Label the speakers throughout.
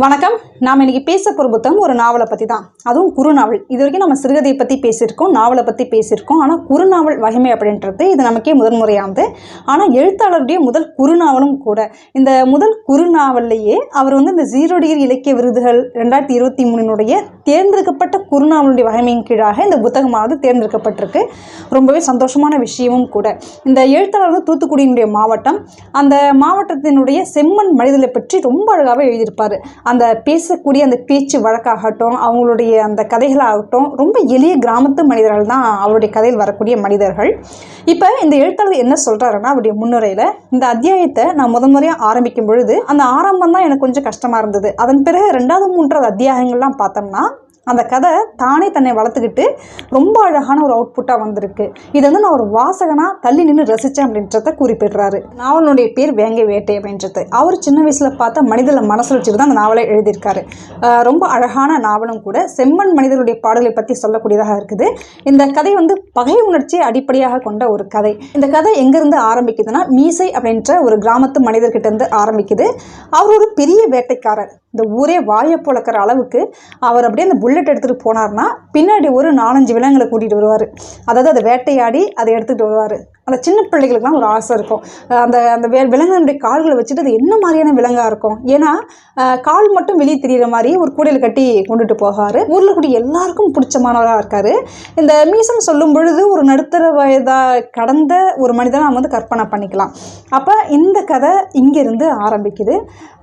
Speaker 1: வணக்கம். நாம் இன்றைக்கி பேச போகிற புத்தகம் ஒரு நாவலை பற்றி தான் அதுவும் குறுநாவல். இது வரைக்கும் நம்ம சிறுகதையை பற்றி பேசியிருக்கோம் நாவலை பற்றி பேசியிருக்கோம். ஆனால் குறுநாவல் வகைமை அப்படின்றது இது நமக்கே முதன்முறையானது ஆனால் எழுத்தாளருடைய முதல் குறுநாவலும் கூட இந்த முதல் குறுநாவல்லையே அவர் வந்து இந்த ஜீரோ டிகிரி இலக்கிய விருதுகள் ரெண்டாயிரத்தி இருபத்தி மூணினுடைய தேர்ந்தெடுக்கப்பட்ட குறுநாவலுடைய வகைமையின் கீழாக இந்த புத்தகமானது தேர்ந்தெடுக்கப்பட்டிருக்கு. ரொம்பவே சந்தோஷமான விஷயமும் கூட. இந்த எழுத்தாளர் வந்து தூத்துக்குடியினுடைய மாவட்டம். அந்த மாவட்டத்தினுடைய செம்மண் மனிதனை பற்றி ரொம்ப அழகாகவே எழுதியிருப்பார். அந்த பேசக்கூடிய அந்த பேச்சு வழக்காகட்டும் அவங்களுடைய அந்த கதைகளாகட்டும் ரொம்ப எளிய கிராமத்து மனிதர்கள் தான் அவருடைய கதையில் வரக்கூடிய மனிதர்கள். இப்போ இந்த எழுத்தாளர் என்ன சொல்கிறாருன்னா அவருடைய முன்னுரையில் இந்த அத்தியாயத்தை நான் முதன் முறையாக ஆரம்பிக்கும் பொழுது அந்த ஆரம்பம் தான் எனக்கு கொஞ்சம் கஷ்டமாக இருந்தது. அதன் பிறகு ரெண்டாவது மூன்றாவது அத்தியாயங்கள்லாம் பார்த்தோம்னா அந்த கதை தானே தன்னை வளர்த்துக்கிட்டு ரொம்ப அழகான ஒரு அவுட்புட்டாக வந்திருக்கு. இதை வந்து நான் ஒரு வாசகனாக தள்ளி நின்று ரசித்தேன் அப்படின்றத குறிப்பிடுறாரு. நாவலுடைய பேர் வேங்கை வேட்டை அப்படின்றது. அவர் சின்ன வயசில் பார்த்த மனிதனை மனசில் வச்சுட்டு தான் அந்த நாவலை எழுதியிருக்காரு. ரொம்ப அழகான நாவலும் கூட செம்மண் மனிதருடைய பாடலை பற்றி சொல்லக்கூடியதாக இருக்குது. இந்த கதை வந்து பகை உணர்ச்சியை அடிப்படையாக கொண்ட ஒரு கதை. இந்த கதை எங்கேருந்து ஆரம்பிக்குதுன்னா மீசை அப்படின்ற ஒரு கிராமத்து மனிதர்கிட்டேருந்து ஆரம்பிக்குது. அவர் ஒரு பெரிய வேட்டைக்காரர். இந்த ஊரே வாயை பொழக்கிற அளவுக்கு அவர் அப்படியே அந்த புல்லட் எடுத்துகிட்டு போனார்னா பின்னாடி ஒரு நாலஞ்சு விலங்குகளை கூட்டிகிட்டு வருவார். அதாவது அதை வேட்டையாடி அதை எடுத்துகிட்டு வருவார். அந்த சின்ன பிள்ளைகளுக்குலாம் ஒரு ஆசை இருக்கும். அந்த அந்த வே விலங்குகளுடைய கால்களை வச்சுட்டு அது என்ன மாதிரியான விலங்காக இருக்கும்? ஏன்னா கால் மட்டும் வெளியே தெரியிற மாதிரி ஒரு கூடையில் கட்டி கொண்டுட்டு போகாரு. ஊரில் கூடிய எல்லாருக்கும் பிடிச்சமானவராக இருக்கார். இந்த மீசம் சொல்லும் பொழுது ஒரு நடுத்தர வயதாக கடந்த ஒரு மனிதனை நம்ம வந்து கற்பனை பண்ணிக்கலாம். அப்போ இந்த கதை இங்கேருந்து ஆரம்பிக்குது.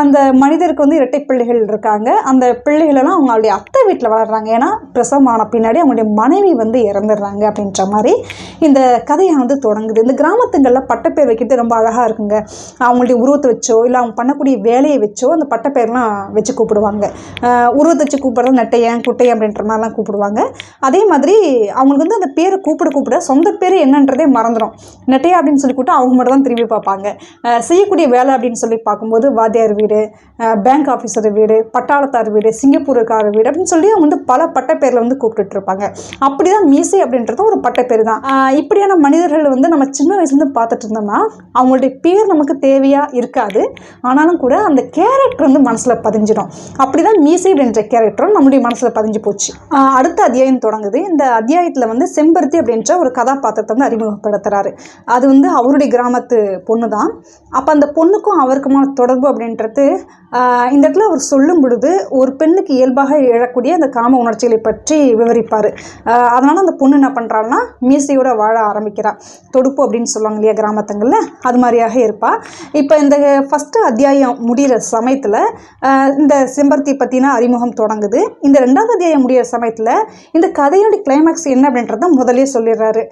Speaker 1: அந்த மனிதருக்கு வந்து இரட்டை பிள்ளைகள் இருக்காங்க. அந்த பிள்ளைகளெல்லாம் அவங்களுடைய அத்தை வீட்டில் வளர்கிறாங்க ஏன்னா பிரசவம் ஆன பின்னாடி அவங்களுடைய மனைவி வந்து இறந்துடுறாங்க அப்படின்ற மாதிரி இந்த கதையை வந்து தொடங்குது இந்த கிராமத்துங்களில் பட்டப்பேர் வைக்கிறது ரொம்ப அழகாக இருக்குங்க. அவங்களுடைய உருவத்தை வச்சோ இல்லை அவங்க பண்ணக்கூடிய வேலையை வச்சோ அந்த பட்டப்பேர்லாம் வச்சு கூப்பிடுவாங்க. உருவத்தை வச்சு கூப்பிட்றது நெட்டையன் குட்டையன் அப்படின்ற மாதிரிலாம் கூப்பிடுவாங்க. அதே மாதிரி அவங்களுக்கு வந்து அந்த பேரை கூப்பிட கூப்பிட சொந்த பேர் என்னன்றதே மறந்துடும் நெட்டையா அப்படின்னு சொல்லி கூப்பிட்டு அவங்க மட்டும் தான் திரும்பி பார்ப்பாங்க. செய்யக்கூடிய வேலை அப்படின்னு சொல்லி பார்க்கும்போது வாத்தியார் வீடு பேங்க் ஆஃபீஸர் வீடு பட்டாளத்தார் வீடு சிங்கப்பூருக்கார வீடு அப்படின்னு சொல்லி அவங்க வந்து பல பட்டப்பேரில் வந்து கூப்பிட்டுட்டு இருப்பாங்க. அப்படி தான் மீசை அப்படின்றது ஒரு பட்டப்பேர் தான் இப்படியான மனிதர்கள் வந்து நம்ம சின்ன வயசுலேருந்து பார்த்துட்டு இருந்தோம்னா அவங்களுடைய பேர் நமக்கு தேவையாக இருக்காது. ஆனாலும் கூட அந்த கேரக்டர் வந்து மனசில் பதிஞ்சிடும். அப்படி தான் மீசை அப்படின்ற கேரக்டரும் நம்மளுடைய மனசில் பதிஞ்சு போச்சு. அடுத்த அத்தியாயம் தொடங்குது. இந்த அத்தியாயத்தில் வந்து செம்பருத்தி அப்படின்ற ஒரு கதாபாத்திரத்தை வந்து அறிமுகப்படுத்துகிறாரு அது வந்து அவருடைய கிராமத்து பொண்ணு தான் அப்போ அந்த பொண்ணுக்கும் அவருக்குமான தொடர்பு அப்படின்றது இந்த இடத்துல அவர் சொல்லும் பொழுது ஒரு பெண்ணுக்கு இயல்பாக எழக்கூடிய அந்த காம உணர்ச்சிகளை பற்றி விவரிப்பார். அதனால் அந்த பொண்ணு என்ன பண்ணுறாள்னா மீசையோட வாழ ஆரம்பிக்கிறார் தொடுப்பு அப்படின்னு சொல்லுவாங்க இல்லையா கிராமத்துங்களில் அது மாதிரியாக இருப்பாள் இப்போ இந்த ஃபஸ்ட்டு அத்தியாயம் முடிகிற சமயத்தில் இந்த செம்பருத்தி பற்றின அறிமுகம் தொடங்குது. இந்த ரெண்டாவது அத்தியாயம் முடிகிற சமயத்தில் இந்த கதையினுடைய கிளைமேக்ஸ் என்ன அப்படின்றத முதலே சொல்லிடுறாரு.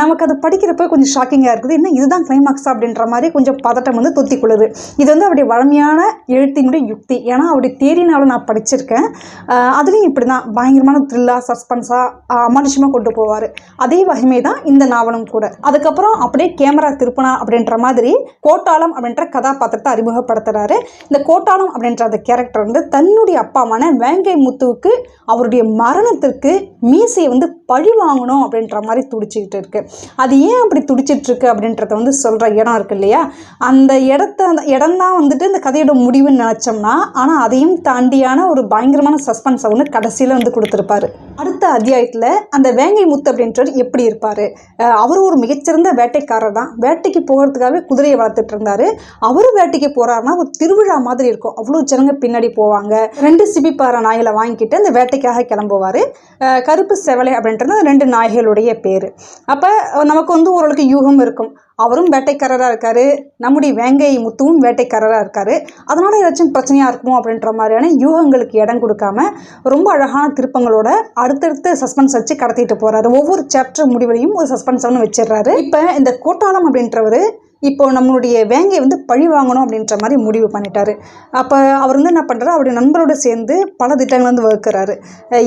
Speaker 1: நமக்கு அதை படிக்கிறப்ப கொஞ்சம் ஷாக்கிங்காக இருக்குது. என்ன இதுதான் கிளைமேக்ஸ் அப்படின்ற மாதிரி கொஞ்சம் பதட்டம் வந்து தொத்திக்கொள்ளுது இது வந்து அவருடைய வழமையான எழுத்தினுடைய யுக்தி. ஏன்னா அவருடைய தேடினாலும் நான் படிச்சிருக்கேன். அதுலேயும் இப்படி தான் பயங்கரமான த்ரில்லாக சஸ்பென்ஸாக அமானுஷமாக கொண்டு போவார். அதே வகைமை தான் இந்த நாவலும் கூட. அதுக்கப்புறம் அப்படியே கேமரா திருப்பனா அப்படின்ற மாதிரி கோட்டாளம் அப்படின்ற கதாபாத்திரத்தை அறிமுகப்படுத்துகிறாரு இந்த கோட்டாளம் அப்படின்ற அந்த கேரக்டர் வந்து தன்னுடைய அப்பாவான வேங்கை முத்துவுக்கு அவருடைய மரணத்திற்கு மீசையை வந்து பழி வாங்கணும் அப்படின்ற மாதிரி துடிச்சிக்கிட்டு இருக்கு. அது ஏன் அப்படி துடிச்சிட்டு இருக்கு அப்படின்றத வந்து சொல்கிற இடம் இருக்கு இல்லையா? அந்த இடத்த அந்த இடம் தான் வந்துட்டு இந்த கதையோட முடிவுன்னு நினச்சோம்னா ஆனால் அதையும் தாண்டியான ஒரு பயங்கரமான சஸ்பென்ஸை ஒன்று கடைசியில் வந்து கொடுத்துருப்பாரு. அடுத்த அத்தியாயத்தில் அந்த வேங்கை முத்து அப்படின்றவர் எப்படி இருப்பார்? அவர் ஒரு மிகச்சிறந்த வேட்டைக்காரர் தான். வேட்டைக்கு போகிறதுக்காகவே குதிரையை வளர்த்துட்டு இருந்தார். அவரும் வேட்டைக்கு போகிறாருன்னா ஒரு திருவிழா மாதிரி இருக்கும். அவ்வளோ ஜனங்க பின்னாடி போவாங்க. ரெண்டு சிபிப்பாறை நாய்களை வாங்கிக்கிட்டு அந்த வேட்டைக்காக கிளம்புவார். கருப்பு செவலை அப்படின்றது ரெண்டு நாய்களுடைய பேர். அப்போ நமக்கு வந்து ஓரளவுக்கு யூகம் இருக்கும். அவரும் வேட்டைக்காரராக இருக்கார். நம்முடைய வேங்கை முத்துவும் வேட்டைக்காரராக இருக்கார். அதனால் ஏதாச்சும் பிரச்சனையாக இருக்குமோ அப்படின்ற மாதிரியான யூகங்களுக்கு இடம் கொடுக்காம ரொம்ப அழகான திருப்பங்களோட அடுத்தடுத்து சஸ்பென்ஸ் வச்சு கடத்திட்டு போகிறாரு ஒவ்வொரு சாப்டர் முடிவிலையும் ஒரு சஸ்பென்ஸ் ஒன்று வச்சிடுறாரு. இப்போ இந்த கோட்டாளம் அப்படின்றவர் இப்போ நம்மளுடைய வேங்கையை வந்து பழி வாங்கணும் அப்படின்ற மாதிரி முடிவு பண்ணிட்டாரு. அப்போ அவர் வந்து என்ன பண்ணுறாரு அவருடைய நண்பரோடு சேர்ந்து பல திட்டங்கள் வந்து வகுக்கிறாரு.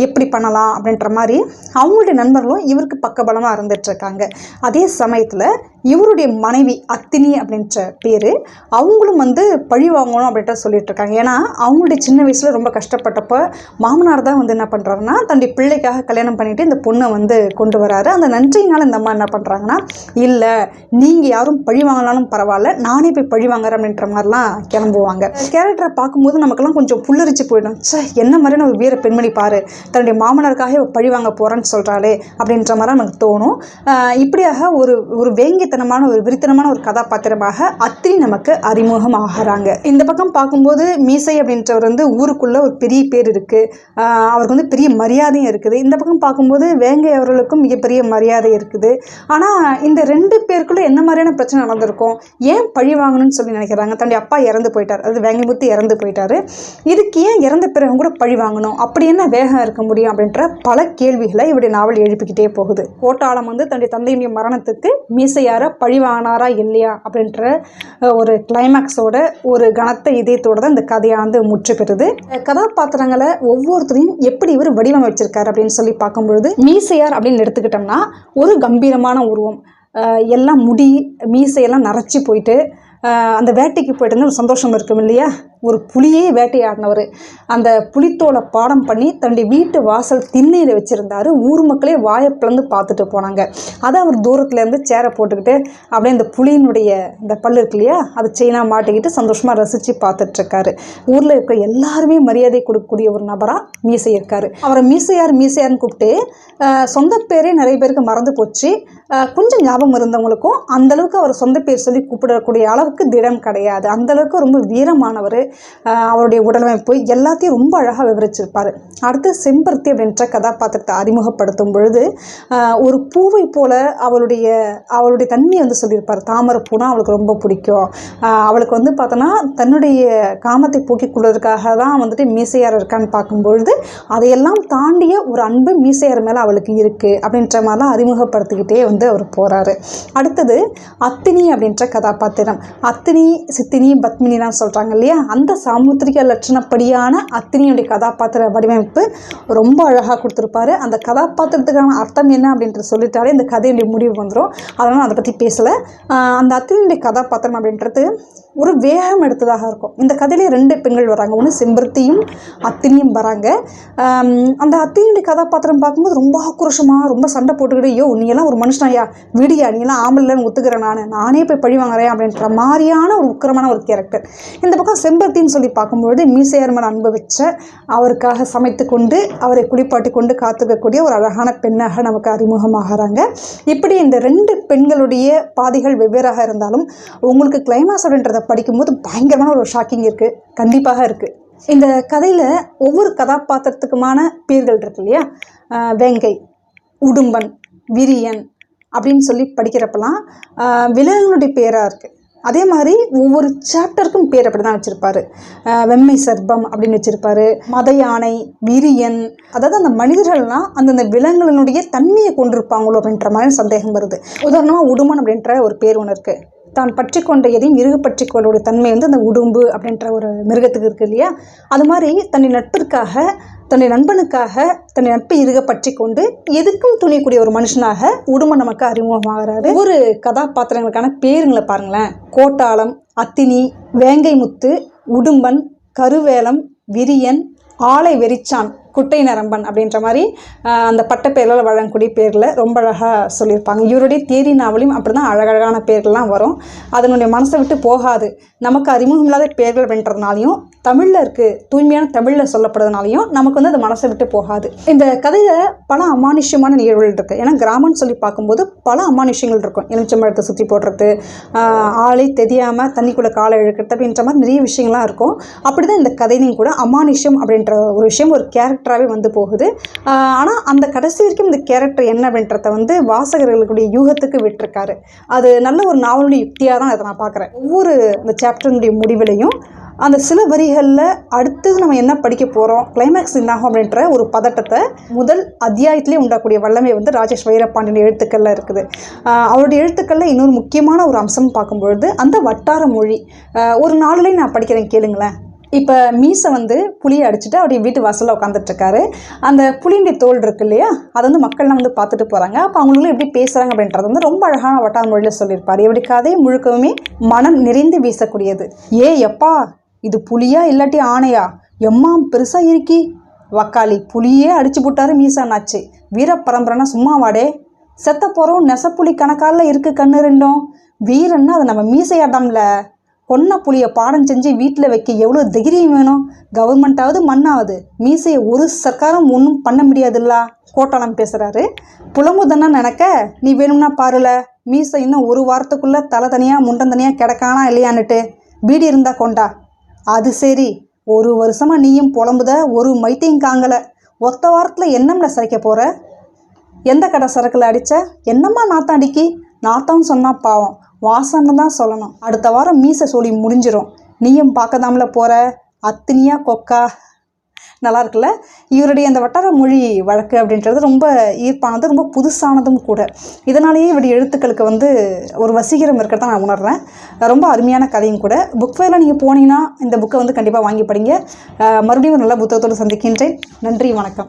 Speaker 1: எப்படி பண்ணலாம் அப்படின்ற மாதிரி அவங்களுடைய நண்பர்களும் இவருக்கு பக்கபலமாக இருந்துட்டு இருக்காங்க. அதே சமயத்தில் இவருடைய மனைவி அத்தினி அப்படின்ற பேர் அவங்களும் வந்து பழி வாங்கணும் அப்படின்ற சொல்லிட்டு இருக்காங்க. ஏன்னா அவங்களுடைய சின்ன வயசில் ரொம்ப கஷ்டப்பட்டப்போ மாமனார் தான் வந்து என்ன பண்ணுறாருன்னா தன்னுடைய பிள்ளைக்காக கல்யாணம் பண்ணிட்டு இந்த பொண்ணை வந்து கொண்டு வராரு. அந்த நன்றியினால் இந்த அம்மா என்ன பண்ணுறாங்கன்னா இல்லை நீங்கள் யாரும் பழி வாங்கினாலும் பரவாயில்ல நானே போய் பழி வாங்குறேன் அப்படின்ற மாதிரிலாம் கிளம்புவாங்க. கேரக்டரை பார்க்கும்போது நமக்கெல்லாம் கொஞ்சம் புல்லரிச்சு போயிடும். ச்சே என்ன மாதிரியான ஒரு வீர பெண்மணி பாரு தன்னுடைய மாமனாருக்காக பழி வாங்க போகிறேன்னு சொல்கிறாளே அப்படின்ற மாதிரி நமக்கு தோணும். இப்படியாக ஒரு ஒரு வேங்கித்தனமான ஒரு விரித்தனமான ஒரு கதாபாத்திரமாக அத்திரி நமக்கு அறிமுகம் ஆகிறாங்க இந்த பக்கம் பார்க்கும்போது மீசை அப்படின்றவர் வந்து ஊருக்குள்ள ஒரு பெரிய பேர் இருக்குது அவருக்கு வந்து பெரிய மரியாதையும் இருக்குது. இந்த பக்கம் பார்க்கும்போது வேங்கை அவர்களுக்கும் மிகப்பெரிய மரியாதை இருக்குது. ஆனால் இந்த ரெண்டு பேருக்குள்ள என்ன மாதிரியான பிரச்சனை நடந்திருக்கும்? ஏன் பழி வாங்கணும்னு சொல்லி நினைக்கிறாங்க. தன்னுடைய அப்பா இறந்து போயிட்டார். அது வேங்கைமுத்து இறந்து போயிட்டாரு. இதுக்கு ஏன் இறந்த பிறகு கூட பழி வாங்கணும்? அப்படி என்ன வேகம் இருக்க முடியும் அப்படின்ற பல கேள்விகளை இவருடைய நாவல் எழுப்பிக்கிட்டே போகுது. கோட்டாளம் வந்து தன்னுடைய தந்தையினுடைய மரணத்துக்கு மீசையார பழி வாங்கினாரா இல்லையா அப்படின்ற ஒரு கிளைமேக்ஸோட ஒரு கனத்த இதயத்தோட தான் இந்த கதையானது முற்று பெறுது. கதாபாத்திரங்களை ஒவ்வொருத்தரையும் எப்படி இவர் வடிவமைச்சிருக்காரு அப்படின்னு சொல்லி பார்க்கும்பொழுது மீசையார் அப்படின்னு எடுத்துக்கிட்டோம்னா ஒரு கம்பீரமான உருவம். எல்லாம் முடி மீசையெல்லாம் நரைச்சி போயிட்டு அந்த வேட்டைக்கு போயிட்டு ஒரு சந்தோஷம் இருக்கும் இல்லையா? ஒரு புலியே வேட்டையாடினவர். அந்த புலித்தோலை பாடம் பண்ணி தன்னுடைய வீட்டு வாசல் திண்ணையில் வச்சுருந்தாரு. ஊர் மக்களே வாயை பார்த்துட்டு போனாங்க. அதை அவர் தூரத்துலேருந்து சேரை போட்டுக்கிட்டு அப்படியே இந்த புலியினுடைய இந்த பல்லு இருக்கு இல்லையா அதை செயினாக மாட்டிக்கிட்டு சந்தோஷமாக ரசித்து பார்த்துட்ருக்காரு. ஊரில் இருக்க எல்லாருமே மரியாதை கொடுக்கக்கூடிய ஒரு நபராக மீசை இருக்கார். அவரை மீசையார் மீசையார்னு கூப்பிட்டு சொந்த பேரே நிறைய பேருக்கு மறந்து போச்சு. கொஞ்சம் ஞாபகம் இருந்தவங்களுக்கும் அந்த அளவுக்கு அவர் சொந்த பேர் சொல்லி கூப்பிடக்கூடிய அளவுக்கு திடம் கிடையாது. அந்தளவுக்கு ரொம்ப வீரமானவர். அவருடைய உடலமைப்பு எல்லாத்தையும் ரொம்ப அழகாக விவரிச்சிருப்பார். அடுத்து செம்பருத்தி அப்படின்ற கதாபாத்திரத்தை அறிமுகப்படுத்தும் பொழுது ஒரு பூவை போல அவளுடைய அவளுடைய தன்மையை வந்து சொல்லியிருப்பார். தாமரை பூனா அவளுக்கு ரொம்ப பிடிக்கும். அவளுக்கு வந்து பார்த்தோன்னா தன்னுடைய காமத்தை போக்கிக் கொள்வதற்காக தான் வந்துட்டு மீசையார் இருக்கான்னு பார்க்கும்பொழுது அதையெல்லாம் தாண்டிய ஒரு அன்பு மீசையார் மேலே அவளுக்கு இருக்குது அப்படின்ற மாதிரிலாம் அறிமுகப்படுத்திக்கிட்டே வந்து அவர் போகிறாரு அடுத்தது அத்தினி அப்படின்ற கதாபாத்திரம். அத்தினி சித்தினி பத்மினிலாம் சொல்கிறாங்க இல்லையா? அந்த சாமுத்திரிக லட்சணப்படியான அத்தினியுடைய கதாபாத்திர வடிவமைப்பு ரொம்ப அழகாக கொடுத்துருப்பாரு. அந்த கதாபாத்திரத்துக்கான அர்த்தம் என்ன அப்படின்றத சொல்லிட்டாலே இந்த கதையுடைய முடிவு வந்துடும் அதனால் அதை பற்றி பேசலை. அந்த அத்தினியுடைய கதாபாத்திரம் அப்படின்றது ஒரு வேகம் எடுத்ததாக இருக்கும். இந்த கதையிலே ரெண்டு பெண்கள் வராங்க. ஒன்று செம்பருத்தியும் அத்தினியும் வராங்க. அந்த அத்தினியுடைய கதாபாத்திரம் பார்க்கும்போது ரொம்ப ஆக்ரோஷமாக ரொம்ப சண்டை போட்டுக்கிட்டு ஐயோ நீ எல்லாம் ஒரு மனுஷனாயா? விடியா? நீ எல்லாம் ஆம்பளைன்னு ஒத்துக்கிறேன் நான். நானே போய் பழி வாங்குறேன். அப்படின்ற மாதிரியான ஒரு உக்கிரமான ஒரு கேரக்டர். இந்த பக்கம் செம்பருத்தின்னு சொல்லி பார்க்கும்பொழுது மீசையர்மன் அன்பு வச்ச அவருக்காக சமைத்து கொண்டு அவரை குளிப்பாட்டி கொண்டு காத்துக்கக்கூடிய ஒரு அழகான பெண்ணாக நமக்கு அறிமுகமாகறாங்க. இப்படி இந்த ரெண்டு பெண்களுடைய பாதைகள் வெவ்வேறாக இருந்தாலும் உங்களுக்கு கிளைமாஸ் அப்படின்றத படிக்கும்போது பயங்கரமான ஒரு ஷாக்கிங் இருக்குது கண்டிப்பாக இருக்குது இந்த கதையில் ஒவ்வொரு கதாபாத்திரத்துக்குமான பேர்கள் இருக்கு இல்லையா? வெங்கை உடும்பன் விரியன் அப்படின்னு சொல்லி படிக்கிறப்பெல்லாம் விலங்குகளுடைய பேராக இருக்குது அதே மாதிரி ஒவ்வொரு சாப்டருக்கும் பேர் அப்படி தான் வச்சுருப்பாரு வெம்மை சர்பம் அப்படின்னு வச்சுருப்பாரு. மத யானை விரியன் அதாவது அந்த மனிதர்கள்லாம் அந்தந்த விலங்குகளினுடைய தன்மையை கொண்டிருப்பாங்களோ அப்படின்ற மாதிரி சந்தேகம் வருது. உதாரணமாக உடுமன் அப்படின்ற ஒரு பேர் ஒன்று இருக்குது தான் பற்றி கொண்ட எதையும் இறுக பற்றிக்கொள்ளோட தன்மை வந்து அந்த உடும்பு அப்படின்ற ஒரு மிருகத்துக்கு இருக்குது இல்லையா? அது மாதிரி தன்னை நட்பிற்காக தன்னுடைய நண்பனுக்காக தன்னை நட்பை இருக பற்றி கொண்டு எதுக்கும் துணியக்கூடிய ஒரு மனுஷனாக உடுமன் நமக்கு அறிமுகமாகிறாரு. ஒரு கதாபாத்திரங்களுக்கான பேருங்களை பாருங்களேன். கோட்டாளம் அத்தினி வேங்கை முத்து உடும்பன் கருவேலம் விரியன் ஆலை வெறிச்சான் குட்டை நரம்பன் அப்படின்ற மாதிரி அந்த அந்த பட்டப்பேரில் வழங்கக்கூடிய பேரில் ரொம்ப அழகாக சொல்லியிருப்பாங்க. இவருடைய தேரி நாவலையும் அப்படி தான் அழகழகான பேர்கள்லாம் வரும். அதனுடைய மனசை விட்டு போகாது. நமக்கு அறிமுகம் இல்லாத பேர்கள் அப்படின்றதுனாலையும் தமிழில் இருக்குது தூய்மையான தமிழில் சொல்லப்படுறதுனாலையும் நமக்கு வந்து அது மனசை விட்டு போகாது. இந்த கதையில் பல அமானுஷ்யமான நிகழ்வுகள் இருக்குது ஏன்னா கிராமம்னு சொல்லி பார்க்கும்போது பல அமானுஷ்யங்கள் இருக்கும். எலுமிச்சம்பழத்தை சுற்றி போடுறது ஆளை தெரியாமல் தண்ணிக்குள்ளே காலை இழுக்கிறது அப்படின்ற மாதிரி நிறைய விஷயங்கள்லாம் இருக்கும். அப்படி தான் இந்த கதையிலையும் கூட அமானுஷ்யம் அப்படின்ற ஒரு விஷயம் ஒரு கேரக்டராகவே வந்து போகுது. ஆனால் அந்த கடைசி வரைக்கும் இந்த கேரக்டர் என்ன அப்படின்றத வந்து வாசகர்களுடைய யூகத்துக்கு விட்டுருக்காரு. அது நல்ல ஒரு நாவலுடைய யுக்தியாக தான் அதை நான் பார்க்குறேன். ஒவ்வொரு இந்த சாப்டருடைய முடிவிலையும் அந்த சில வரிகளில் அடுத்தது நம்ம என்ன படிக்க போகிறோம் கிளைமேக்ஸ் என்னாகும் அப்படின்ற ஒரு பதட்டத்தை முதல் அத்தியாயத்திலே உண்டாக்கூடிய வல்லமை வந்து ராஜேஷ் வைரப்பாண்டியன் எழுத்துக்களில் இருக்குது. அவருடைய எழுத்துக்களில் இன்னொரு முக்கியமான ஒரு அம்சம் பார்க்கும்பொழுது அந்த வட்டார மொழி. ஒரு நாளிலே நான் படிக்கிறேன் கேளுங்களேன். இப்போ மீசை வந்து புளியை அடிச்சுட்டு அப்படியே வீட்டு வாசலில் உட்காந்துட்ருக்காரு அந்த புளியுடைய தோல் இருக்கு இல்லையா? அதை வந்து மக்கள்லாம் வந்து பார்த்துட்டு போகிறாங்க அப்போ அவங்களும் எப்படி பேசுகிறாங்க அப்படின்றது வந்து ரொம்ப அழகான வட்டார மொழியில் சொல்லியிருப்பார். இப்படி கதை முழுக்கவுமே மனம் நிறைந்து வீசக்கூடியது. ஏ எப்பா இது புலியா இல்லாட்டி ஆணையா? எம்மா பெருசாக இருக்கி. வக்காளி புலியே அடிச்சு போட்டாரு மீசானாச்சு வீர பரம்பரைனா சும்மா வாடே. செத்த போகிறோம் நெசப்புலி கணக்கால இருக்கு கண்ணு ரெண்டும். வீரன்னா அது நம்ம மீசையாட்டம்ல. கொன்ன புளியை பாடம் செஞ்சு வீட்டில் வைக்க எவ்வளோ தைரியம் வேணும்? கவர்மெண்ட்டாவது மண்ணாவது. மீசையை ஒரு சர்க்காரும் ஒன்றும் பண்ண முடியாதுல்லா கோட்டாளம் பேசுகிறாரு புலமுதன்னா நினைக்க நீ வேணும்னா பாருல மீசை இன்னும் ஒரு வாரத்துக்குள்ளே தலை தனியாக முண்டம் தனியாக கிடக்கானா இல்லையான்னுட்டு பீடி இருந்தா கொண்டா. அது சரி ஒரு வருஷமாக நீயும் புலம்புத ஒரு மைத்தையும் காங்கலை. ஒத்த வாரத்தில் என்னம்ல சிறைக்க போகிற எந்த கடை சரக்கில் அடித்த என்னம்மா நாத்தம் அடிக்கி நாத்தம்னு சொன்னால் பாவம். வாசம்னு தான் சொல்லணும். அடுத்த வாரம் மீசை சொல்லி முடிஞ்சிடும் நீயும் பார்க்கதாம்ல போகிற அத்தினியா கொக்கா? நல்லா இருக்குல்ல? இவருடைய அந்த வட்டார மொழி வழக்கு அப்படின்றது ரொம்ப ஈர்ப்பானது ரொம்ப புதுசானதும் கூட. இதனாலேயே இவருடைய எழுத்துக்களுக்கு வந்து ஒரு வசீகரம் இருக்கிறத நான் உணர்றேன். ரொம்ப அருமையான கதையும் கூட. புக் ஃபேரில் நீங்கள் போனீங்கன்னா இந்த புக்கை வந்து கண்டிப்பாக வாங்கி படிங்க. மறுபடியும் ஒரு நல்ல புத்தகத்தோடு சந்திக்கின்றேன். நன்றி வணக்கம்.